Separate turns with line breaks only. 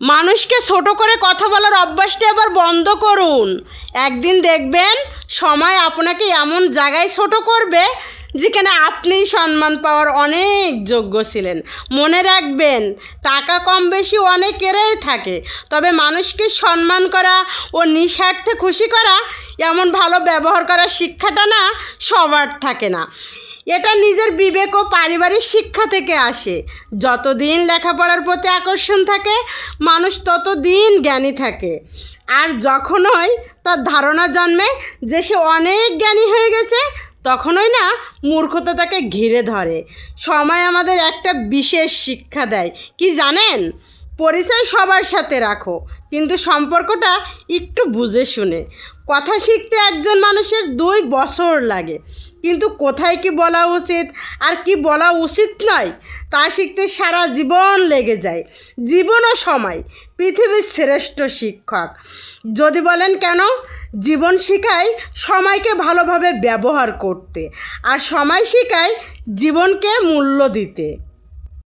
মানুষকে ছোট করে কথা বলার অভ্যাসটা এবার বন্ধ করুন। একদিন দেখবেন সময় আপনাকে এমন জায়গায় ছোট করবে যেখানে আপনিই সম্মান পাওয়ার অনেক যোগ্য ছিলেন। মনে রাখবেন, টাকা কম বেশি অনেকেরই থাকে, তবে মানুষকে সম্মান করা ও নিঃস্বার্থে খুশি করা এমন ভালো ব্যবহার করার শিক্ষাটা না সবার থাকে না। এটা নিজের বিবেক ও পারিবারিক শিক্ষা থেকে আসে। যতদিন লেখাপড়ার প্রতি আকর্ষণ থাকে, মানুষ ততদিন জ্ঞানী থাকে। আর যখনই তার ধারণা জন্মে যে সে অনেক জ্ঞানী হয়ে গেছে, তখনই না মূর্খতা তাকে ঘিরে ধরে। সময় আমাদের একটা বিশেষ শিক্ষা দেয়। কি জানেন? পরিচয় সবার সাথে রাখো। কিন্তু সম্পর্কটা একটু বুঝে শুনে। কথা শিখতে একজন মানুষের দুই বছর লাগে। কিন্তু কোথায় কি বলা উচিত আর কি বলা উচিত নয়, তা শিখতে সারা জীবন লেগে যায়। জীবন ও সময়, পৃথিবীর শ্রেষ্ঠ শিক্ষক। যদি বলেন কেন? জীবন শেখায় সময়কে ভালোভাবে ব্যবহার করতে, আর সময় শেখায় জীবনকে মূল্য দিতে।